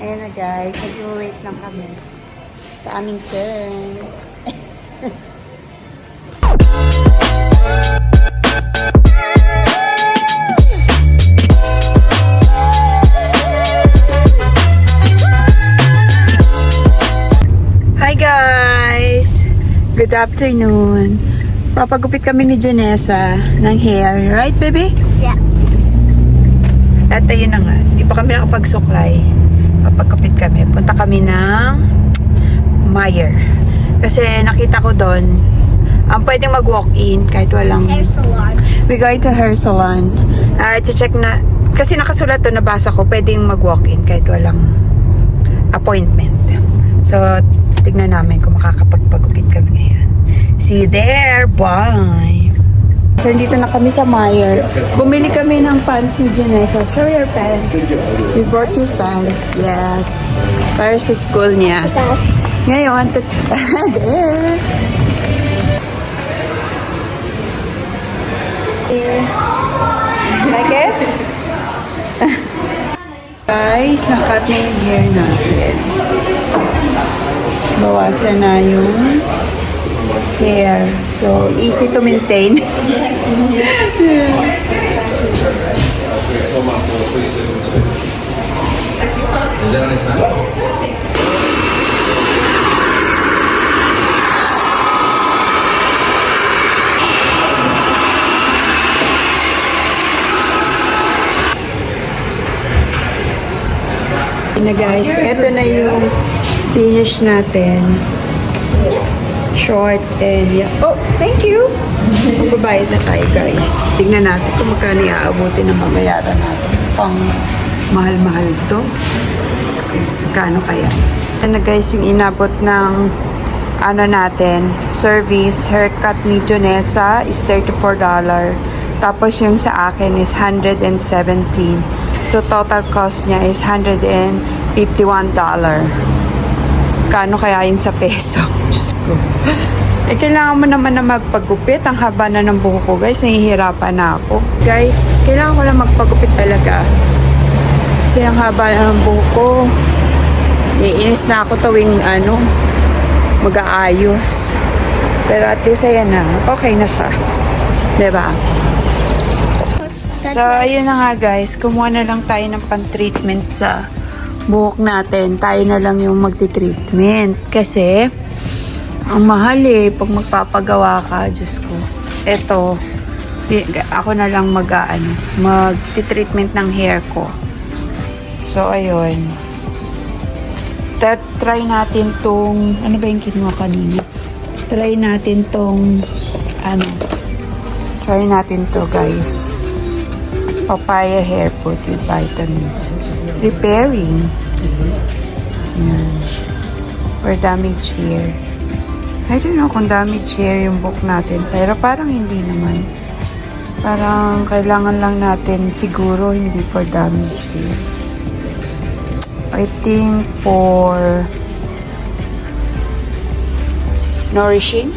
Ayan na guys, nag-wait lang kami sa aming turn. Hi guys! Good afternoon. Papagupit kami ni Janessa ng hair. Right, baby? Yeah. At ayun na nga, di pa kami nakapagsuklay. Papagkapit kami. Punta kami ng Meyer. Kasi nakita ko doon, ang pwedeng mag-walk-in kahit walang... Hair salon. We going to hair salon. Ah, check na, kasi nakasulat doon, nabasa ko, pwedeng mag-walk-in kahit walang appointment. So, tignan namin kung makakapagpagupit kami ngayon. See you there! Bye! So, dito na kami sa Meyer. Bumili kami ng pants ni Janessa. Show your pants. We bought you pants. Yes. Para sa school niya. Ngayon, there. Like it? Guys, nakat na yung hair natin. Bawasan na yung hair. So, easy to maintain. na guys, ito na yung finish natin. Short and yeah. Oh, thank you! Magbabayad na tayo guys. Tignan natin kung magkano iaabutin ng mabayaran natin. Pang mahal-mahal to. Diyos ko, Magkano kaya? Ano guys, yung inabot ng ano natin, service, haircut ni Jonessa is $34. Tapos yung sa akin is 117. So total cost niya is $151. Kano kaya yun sa peso? Diyos ko. Eh, kailangan mo naman na magpagupit. Ang haba na ng buhok ko, guys. Nahihirapan na ako. Guys, kailangan ko lang magpagupit talaga. Kasi ang haba na ng buhok ko. Iinis na ako tuwing ano, mag-aayos. Pero at least ayan na. Okay na siya. 'Di ba? So, ayun na nga guys. Kumuha na lang tayo ng pan-treatment sa buhok natin. Tayo na lang yung magti-treatment. Kasi, ang mahal eh. Pag magpapagawa ka, Diyos ko. Eto, ako na lang mag, ano, magti-treatment ng hair ko. So, ayun. Try natin tong, ano ba yung kinuha kanina? Try natin tong, ano, try natin to guys papaya hair put with vitamins. Repairing. Yan. For damaged hair. I don't know kung damaged hair yung book natin. Pero parang hindi naman. Parang kailangan lang natin siguro hindi for damaged hair. I think for nourishing.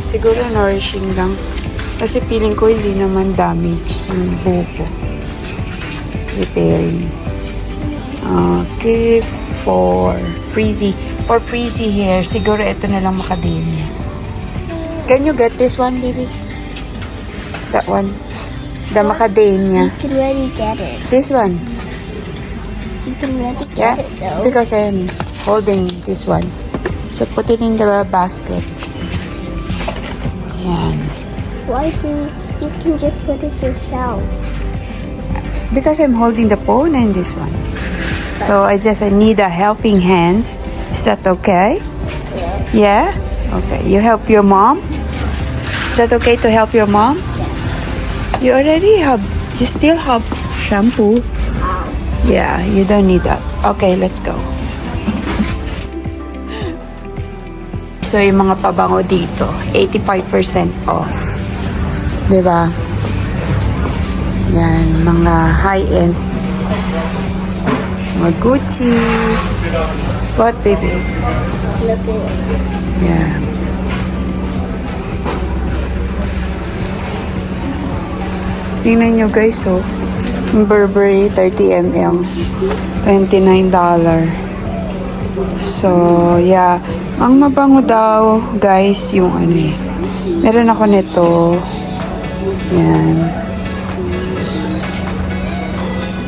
Siguro nourishing lang. Kasi feeling ko hindi naman damage yung buko. Repairing. Okay, for frizzy. For frizzy hair, siguro ito na lang macadamia. Can you get this one, baby? That one? The macadamia. You can already get it. This one. You can already get Yeah? it though. Because I'm holding this one. So put it in the basket. Ayan. Why do you can just put it yourself? Because I'm holding the phone and this one. So I just I need a helping hands. Is that okay? Yeah? Okay. You help your mom? Is that okay to help your mom? You already have you still have shampoo. Yeah, you don't need that. Okay, let's go. So, yung mga pabango dito, 85% off. 'Di ba? Yan, mga high-end. Mga Gucci. What, baby? Yeah. Tingnan nyo guys, oh. Burberry 30 ml. $29. So, yeah. Ang mabango daw, guys, yung ano eh. Meron ako nito. Yan.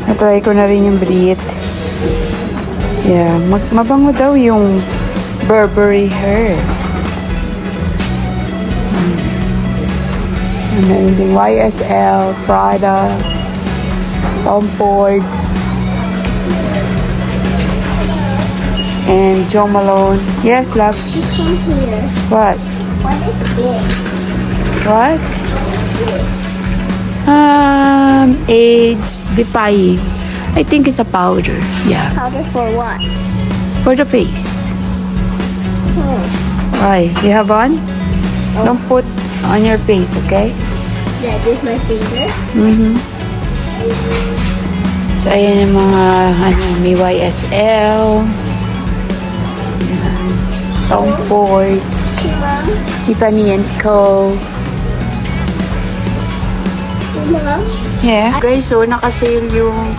Natry ko na rin yung Brit. Yeah. Mag mabango daw yung Burberry hair. Hmm. Meron ding YSL, Prada, Tom Ford, and Joe Malone. Yes, love. This one here. What? What is it? What? Um, age defying. I think it's a powder. Yeah, Powder for what? for the face. Oh. Why? You have on? Don't put on your face, okay? Yeah, this my finger. Mm-hmm. So, ayan yung mga, ano, may YSL. Tom Ford. Tiffany and Co. Yeah. Guys, so nakasale yung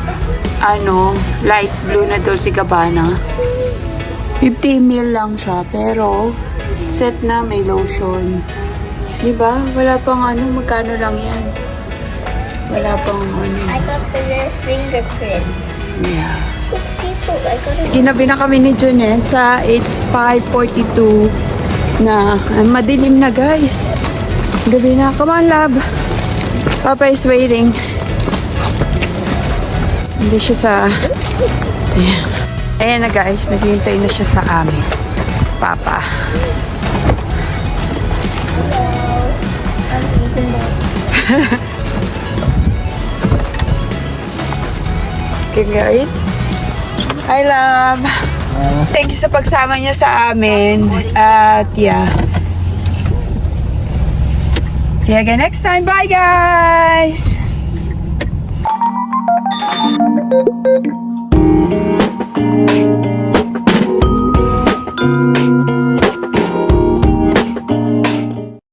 ano, light blue na Dolce Gabbana. 50 ml lang siya, pero set na may lotion. Di ba? Wala pang ano, magkano lang yan. Wala pang ano. I got the red fingerprint. Yeah. Ginabi na kami ni Junessa. It's 5.42 na. Madilim na, guys. Gabi na. Come on, love. Papa is waiting. Hindi siya sa... Ayan. Ayan na, guys. Naghihintay na siya sa amin. Papa. Eating that. Kagain. Hi, love. Thank you sa pagsama niyo sa amin. At, yeah. See you again next time. Bye, guys! Thank you.